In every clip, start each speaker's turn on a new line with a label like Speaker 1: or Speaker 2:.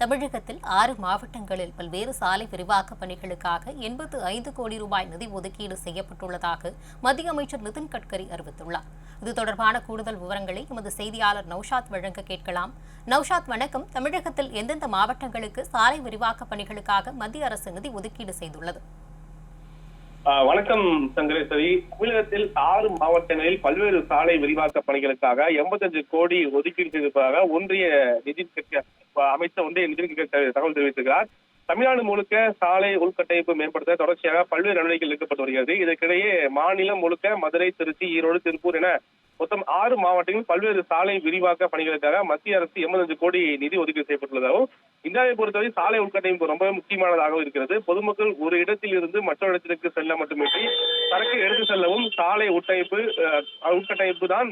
Speaker 1: தமிழகத்தில் ஆறு மாவட்டங்களில் பல்வேறு சாலை விரிவாக்க பணிகளுக்காக எண்பத்து ஐந்து கோடி ரூபாய் நிதி ஒதுக்கீடு செய்யப்பட்டுள்ளதாக மத்திய அமைச்சர் நிதின் கட்கரி அறிவித்துள்ளார் இது தொடர்பான கூடுதல் விவரங்களை எமது செய்தியாளர் நௌஷாத் வழங்க கேட்கலாம் நௌஷாத் வணக்கம் தமிழகத்தில் எந்தெந்த மாவட்டங்களுக்கு சாலை விரிவாக்க பணிகளுக்காக மத்திய அரசு நிதி ஒதுக்கீடு செய்துள்ளது
Speaker 2: வணக்கம் சங்கரேஸ்வரி தமிழகத்தில் ஆறு மாவட்டங்களில் பல்வேறு சாலை விரிவாக்க பணிகளுக்காக எண்பத்தஞ்சு கோடி ஒதுக்கீடு செய்திருப்பதாக ஒன்றிய நிதி அமைச்சர் வந்து நிதின் தகவல் தெரிவித்திருக்கிறார் தமிழ்நாடு முழுக்க சாலை உள்கட்டமைப்பு மேம்படுத்த தொடர்ச்சியாக பல்வேறு நடவடிக்கைகள் எடுக்கப்பட்டு வருகிறது இதற்கிடையே மாநிலம் முழுக்க மதுரை திருச்சி ஈரோடு திருப்பூர் என மொத்தம் ஆறு மாவட்டங்களில் பல்வேறு சாலை விரிவாக்க பணிகளுக்காக மத்திய அரசு எண்பத்தஞ்சு கோடி நிதி ஒதுக்கீடு செய்யப்பட்டுள்ளதாகவும் இந்தியாவை பொறுத்தவரை சாலை உள்கட்டமைப்பு ரொம்ப முக்கியமானதாக இருக்கிறது பொதுமக்கள் ஒரு இடத்தில் இருந்து மற்றொரு இடத்திற்கு செல்ல மட்டுமின்றி சரக்கு எடுத்து செல்லவும் சாலை உட்டமைப்பு உட்கட்டமைப்பு தான்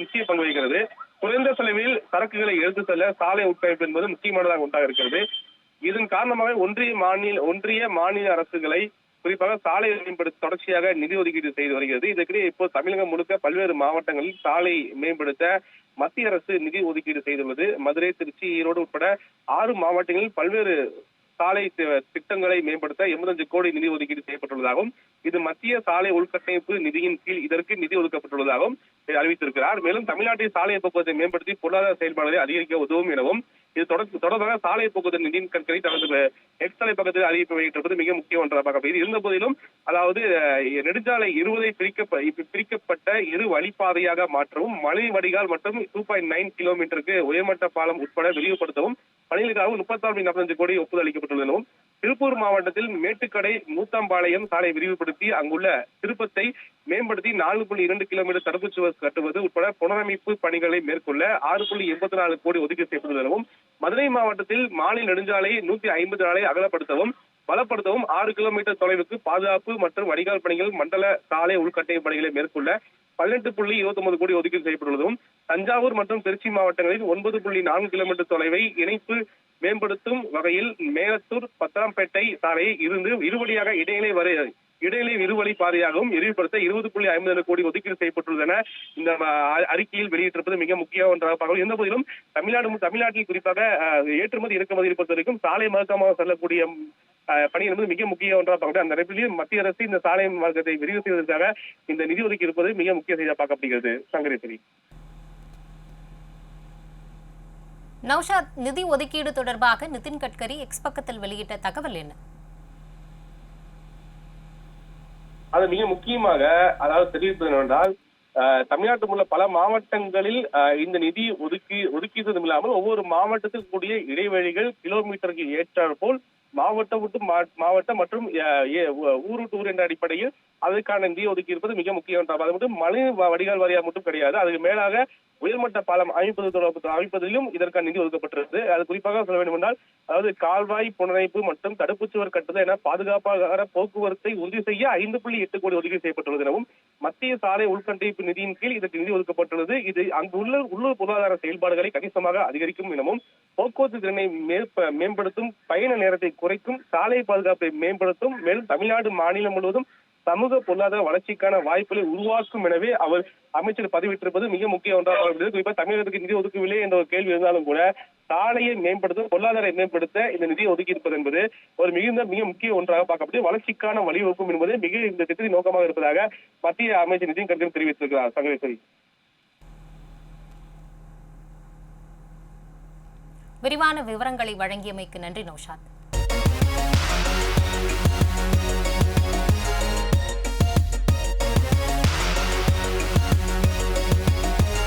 Speaker 2: முக்கிய பங்கு வகிக்கிறது குறைந்த செலவில் சரக்குகளை எடுத்து செல்ல சாலை உட்கமைப்பு என்பது முக்கியமானதாக உண்டாக இருக்கிறது இதன் காரணமாக ஒன்றிய மாநில ஒன்றிய மாநில அரசுகளை குறிப்பாக சாலை மேம்படுத்த தொடர்ச்சியாக நிதி ஒதுக்கீடு செய்து வருகிறது இதற்கிடையே இப்போ தமிழகம் முழுக்க பல்வேறு மாவட்டங்களில் சாலை மேம்படுத்த மத்திய அரசு நிதி ஒதுக்கீடு செய்துள்ளது மதுரை திருச்சி ஈரோடு உட்பட ஆறு மாவட்டங்களில் பல்வேறு சாலை திட்டங்களை மேம்படுத்த எண்பத்தஞ்சு கோடி நிதி ஒதுக்கீடு செய்யப்பட்டுள்ளதாகவும் இது மத்திய சாலை உள்கட்டமைப்பு நிதியின் கீழ் இதற்கு நிதி ஒதுக்கப்பட்டுள்ளதாகவும் அறிவித்திருக்கிறார் மேலும் தமிழ்நாட்டின் சாலை போக்குவரத்தை மேம்படுத்தி பொருளாதார செயல்பாடுகளை அதிகரிக்க உதவும் எனவும் இது தொடர்பாக சாலை போக்குவரத்து நிதியின் கற்களை தனது எக்ஸ் பக்கத்தில் அறிவிப்பு வெளியிட்டிருப்பது மிக முக்கிய ஒன்றாக இது இருந்த போதிலும் அதாவது நெடுஞ்சாலை இருபதை பிரிக்க பிரிக்கப்பட்ட இரு வழிப்பாதையாக மாற்றவும் மலை வடிகால் மற்றும் டூ பாயிண்ட் நைன் கிலோமீட்டருக்கு உயர்மட்ட பாலம் உட்பட விரிவுபடுத்தவும் பணிகளுக்காக முப்பத்தாறு நாற்பத்தஞ்சு கோடி ஒப்புதல் அளிக்கப்பட்டுள்ளதும் திருப்பூர் மாவட்டத்தில் மேட்டுக்கடை நூத்தாம்பாளையம் சாலை விரிவுபடுத்தி அங்குள்ள திருப்பத்தை மேம்படுத்தி நாலு புள்ளி இரண்டு கிலோமீட்டர் தடுப்பு சுவர் கட்டுவது உட்பட புனரமைப்பு பணிகளை மேற்கொள்ள ஆறு புள்ளி எண்பத்தி நாலு கோடி ஒதுக்கீடு செய்யப்பட்டுள்ளதும் மதுரை மாவட்டத்தில் மாநில நெடுஞ்சாலை நூத்தி ஐம்பது நாளை அகலப்படுத்தவும் பலப்படுத்தவும் ஆறு கிலோமீட்டர் தொலைவுக்கு பாதுகாப்பு மற்றும் வடிகால் பணிகள் மண்டல சாலை உள்கட்டமைப்பு பணிகளை மேற்கொள்ள பதினெட்டு புள்ளி இருபத்தி ஒன்பது கோடி ஒதுக்கீடு செய்யப்பட்டுள்ளதும் தஞ்சாவூர் மற்றும் திருச்சி மாவட்டங்களில் ஒன்பது புள்ளி நான்கு கிலோமீட்டர் தொலைவை இணைப்பு மேம்படுத்தும் வகையில் மேலத்தூர் பத்தாம்பேட்டை சாலையை இருந்து இருவழியாக இடைநிலை வரை இடையிலே இருவழி பாதையாகவும் விரிவுபடுத்த இருபது புள்ளி ஐம்பது கோடி ஒதுக்கீடு செய்யப்பட்டுள்ளது என இந்த அறிக்கையில் வெளியிட்டிருப்பது மிக முக்கிய ஒன்றாக பார்க்கலாம் எந்த போதிலும் தமிழ்நாடு தமிழ்நாட்டில் குறிப்பாக ஏற்றுமதி பொறுத்த வரைக்கும் சாலை மார்க்கமாக செல்லக்கூடிய பணி என்பது மிக முக்கிய ஒன்றாக பார்க்கலாம் அந்த நேரத்திலேயே மத்திய அரசு இந்த சாலை மார்க்கத்தை விரிவு செய்வதற்காக இந்த நிதி ஒதுக்கி இருப்பது மிக முக்கிய செய்தியாக பார்க்கப்படுகிறது சங்கரேஸ்வரி
Speaker 1: நௌஷாத் நிதி ஒதுக்கீடு தொடர்பாக நிதின் கட்கரி எக்ஸ் பக்கத்தில் வெளியிட்ட தகவல் என்ன
Speaker 2: அதை மிக முக்கியமாக அதாவது தெரிவிப்பது என்னவென்றால் தமிழ்நாட்டில் உள்ள பல மாவட்டங்களில் இந்த நிதி ஒதுக்கி ஒதுக்கியது இல்லாமல் ஒவ்வொரு மாவட்டத்திற்கு கூடிய இடைவெளிகள் கிலோமீட்டருக்கு ஏற்றாற்போல் மாவட்டம் விட்டு மாவட்டம் மற்றும் ஊரு ஊர் என்ற அடிப்படையில் அதுக்கான நிதி ஒதுக்கி இருப்பது மிக முக்கியம் அது மட்டும் வடிகால் வாரியாக மட்டும் கிடையாது அதுக்கு மேலாக உயர்மட்ட பாலம் அமைப்பது தொடர்பு அமைப்பதிலும் இதற்கான நிதி ஒதுக்கப்பட்டிருக்கு அது குறிப்பாக சொல்ல வேண்டும் என்றால் அதாவது கால்வாய் புனரமைப்பு மற்றும் தடுப்பு சுவர் கட்டுதல் என பாதுகாப்பாக போக்குவரத்தை உறுதி செய்ய ஐந்து புள்ளி எட்டு கோடி ஒதுக்கீடு செய்யப்பட்டுள்ளது எனவும் மத்திய சாலை உள்கண்டிப்பு நிதியின் கீழ் இதற்கு நிதி ஒதுக்கப்பட்டுள்ளது இது அங்கு உள்ள உள்ளூர் பொருளாதார செயல்பாடுகளை கணிசமாக அதிகரிக்கும் எனவும் போக்குவரத்து திறனை மேம்படுத்தும் பயண நேரத்தை குறைக்கும் சாலை பாதுகாப்பை மேம்படுத்தும் மேலும் தமிழ்நாடு மாநிலம் முழுவதும் சமூக பொருளாதார வளர்ச்சிக்கான வாய்ப்புகளை உருவாக்கும் எனவே அவர் அமைச்சர் பதிவிட்டிருப்பது மிக முக்கிய ஒன்றாக இருக்கிறது தமிழகத்துக்கு நிதி ஒதுக்கவில்லை என்ற ஒரு கேள்வி இருந்தாலும் கூட சாலையை மேம்படுத்த பொருளாதாரத்தை மேம்படுத்த இந்த நிதியை ஒதுக்கி இருப்பது என்பது ஒரு மிகுந்த மிக முக்கிய ஒன்றாக பார்க்கப்பட்டு வளர்ச்சிக்கான வழிவகுக்கும் என்பது மிக இந்த திட்டத்தின் நோக்கமாக இருப்பதாக மத்திய அமைச்சர் நிதின் கட்கரி தெரிவித்திருக்கிறார் சங்கரேஸ்வரி
Speaker 1: விரிவான விவரங்களை வழங்கியமைக்கு நன்றி நௌஷாத்